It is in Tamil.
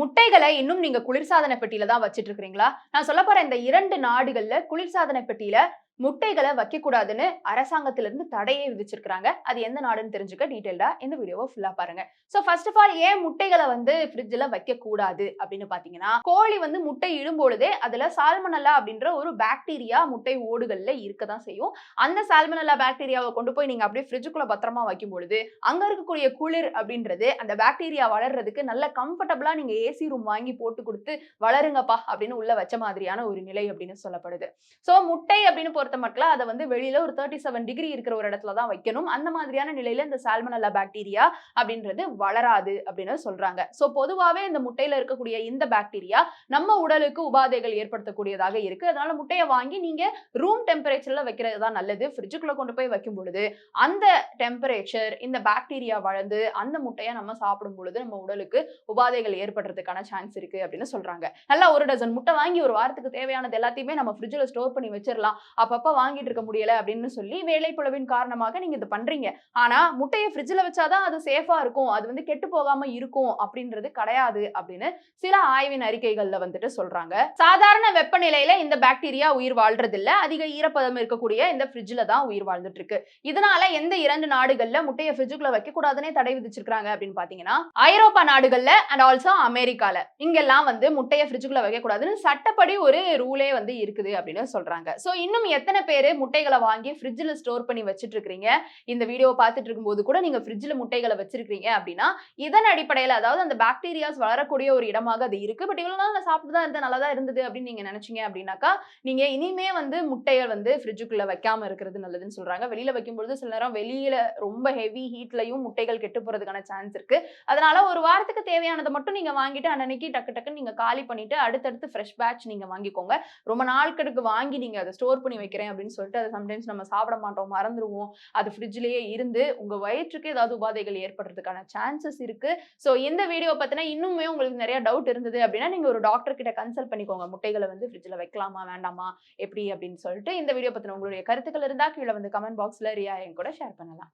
முட்டைகளை இன்னும் நீங்க குளிர்சாதன பெட்டியில தான் வச்சிட்டு இருக்கீங்களா நான் சொல்ல போற இந்த இரண்டு நாடுகள்ல குளிர்சாதன பெட்டியில முட்டைகளை வைக்க கூடாதுன்னு அரசாங்கத்திலிருந்து தடையை விதிச்சிருக்காங்க அது எந்த நாடுன்னு தெரிஞ்சுக்க டீடைல்டா இந்த வீடியோவை ஃபுல்லா பாருங்க. சோ ஃபர்ஸ்ட் ஆஃப் ஆல் ஏன் முட்டைகளை வந்து ஃப்ரிட்ஜ்ல வைக்க கூடாது அப்படின்னு பாத்தீங்கன்னா கோழி வந்து முட்டை இடும்பொழுதே அதுல சால்மனல்லா அப்படின்ற ஒரு பாக்டீரியா முட்டை ஓடுகள்ல இருக்க தான் செய்யும். அந்த சால்மனல்லா பாக்டீரியாவை கொண்டு போய் நீங்க அப்படியே ஃப்ரிட்ஜுக்குள்ள பத்திரமா வைக்கும் பொழுது அங்க இருக்கக்கூடிய குளிர் அப்படின்றது அந்த பாக்டீரியா வளர்றதுக்கு நல்ல கம்ஃபர்டபுளா நீங்க ஏசி ரூம் வாங்கி போட்டு கொடுத்து வளருங்கப்பா அப்படின்னு உள்ள வச்ச மாதிரியான ஒரு நிலை அப்படின்னு சொல்லப்படுது. சோ முட்டை அப்படின்னு பொறுத்த மட்டும் அதை வந்து வெளியில ஒரு தேர்ட்டி செவன் டிகிரி இருக்கிற ஒரு இடத்துல தான் வைக்கணும். அந்த மாதிரியான நிலையில இந்த சால்மனல்லா பாக்டீரியா அப்படின்றது வளராது அப்படின்னு சொல்றாங்க. சோ பொதுவாகவே இந்த முட்டையில இருக்கக்கூடிய இந்த பாக்டீரியா நம்ம உடலுக்கு உபாதைகள் ஏற்படுத்தக்கூடியதாக இருக்கு. அதனால முட்டையை வாங்கி நீங்க ரூம் டெம்பரேச்சர்ல வைக்கிறது தான் நல்லது. ஃப்ரிட்ஜுக்குள்ள கொண்டு போய் வைக்கும் பொழுது அந்த டெம்பரேச்சர் இந்த பாக்டீரியா வளர்ந்து அந்த முட்டையை நம்ம சாப்பிடும் பொழுது நம்ம உடலுக்கு உபாதைகள் ஏற்படுறதுக்கான சான்ஸ் இருக்கு அப்படின்னு சொல்றாங்க. நல்லா ஒரு டசன் முட்டை வாங்கி ஒரு வாரத்துக்கு தேவையானது எல்லாத்தையுமே நம்ம ஃப்ரிட்ஜில் ஸ்டோர் பண்ணி வச்சிடலாம் அப்போ அப்பப்போ வாங்கிட்டு இருக்க முடியல அப்படின்னு சொல்லி வேலைப்பளவின் காரணமாக நீங்க இது பண்றீங்க. ஆனா முட்டையை ஃப்ரிட்ஜில் வச்சாதான் அது சேஃபா இருக்கும். அது வந்து கெட்டு போகாம இருக்கும் அப்படின்றது கிடையாது அப்படின்னு சில ஆய்வின் அறிக்கைகள்ல வந்துட்டு சொல்றாங்க. சாதாரண வெப்பநிலையில இந்த பாக்டீரியா உயிர் வாழ்றதில்ல. அதிக ஈரப்பதம் இருக்கக்கூடிய இந்த ஃப்ரிட்ஜில் தான் உயிர் வாழ்ந்துட்டு இருக்கு இதனால எந்த இரண்டு நாடுகள்ல முட்டையை ஃப்ரிட்ஜுக்குள்ள வைக்க கூடாதுன்னே தடை விதிச்சிருக்காங்க அப்படின்னு பாத்தீங்கன்னா ஐரோப்பா நாடுகள்ல அண்ட் ஆல்சோ அமெரிக்கால. இங்கெல்லாம் வந்து முட்டையை ஃப்ரிட்ஜுக்குள்ள வைக்க கூடாதுன்னு சட்டப்படி ஒரு ரூலே வந்து இருக்குது அப்படின்னு சொல்றாங்க. சோ இன்னும் எத்தனை எத்தனை பேர் முட்டைகளை வாங்கி ஃப்ரிட்ஜில் ஸ்டோர் பண்ணி வச்சுட்டு இருக்கிறீங்க இந்த வீடியோ பார்த்துட்டு இருக்கும்போது கூட நீங்க ஃப்ரிட்ஜில் முட்டைகளை வச்சிருக்கீங்க அப்படின்னா இதன் அடிப்படையில் அதாவது அந்த பாக்டீரியாஸ் வளரக்கூடிய ஒரு இடமாக அது இருக்கு. பட் இவ்வளோ நாள் நான் சாப்பிட்டு தான் இருந்தேன் நல்லா தான் இருந்தது அப்படின்னு நீங்க நினைச்சீங்க அப்படின்னாக்கா நீங்கள் இனிமே வந்து முட்டையை வந்து ஃப்ரிட்ஜுக்குள்ள வைக்காம இருக்கிறது நல்லதுன்னு சொல்றாங்க. வெளியில் வைக்கும்பொழுது சில நேரம் வெளியில ரொம்ப ஹெவி ஹீட்லையும் முட்டைகள் கெட்டு போறதுக்கான சான்ஸ் இருக்கு. அதனால ஒரு வாரத்துக்கு தேவையானதை மட்டும் நீங்க வாங்கிட்டு அன்னன்னைக்கு டக்கு டக்குன்னு நீங்க காலி பண்ணிட்டு அடுத்தடுத்து ஃப்ரெஷ் பேட்ச் நீங்க வாங்கிக்கோங்க. ரொம்ப நாட்களுக்கு வாங்கி நீங்க அதை ஸ்டோர் பண்ணி வைக்கிறேன் அப்படின்னு சொல்லிட்டு அதை சம்டைம்ஸ் நம்ம சாப்பிட மாட்டோம் மறந்துடுவோம் அது ஃப்ரிட்ஜ்லயே இருந்து உங்க வயிற்றுக்கு ஏதாவது உபாதைகள் ஏற்படுறதுக்கான சான்சஸ் இருக்கு. ஸோ இந்த வீடியோ பார்த்தினா இன்னுமே உங்களுக்கு நிறைய டவுட் இருந்தது அப்படின்னா நீங்க ஒரு டாக்டர் கிட்ட கன்சல்ட் பண்ணிக்கோங்க. முட்டைகளை வந்து ஃப்ரிட்ஜில் வைக்கலாமா வேண்டாமா எப்படி அப்படின்னு சொல்லிட்டு இந்த வீடியோ பற்றின உங்களுடைய கருத்துக்கள் இருந்தா கீழே வந்து கமெண்ட் பாக்ஸ்ல ரியா என் கூட ஷேர் பண்ணலாம்.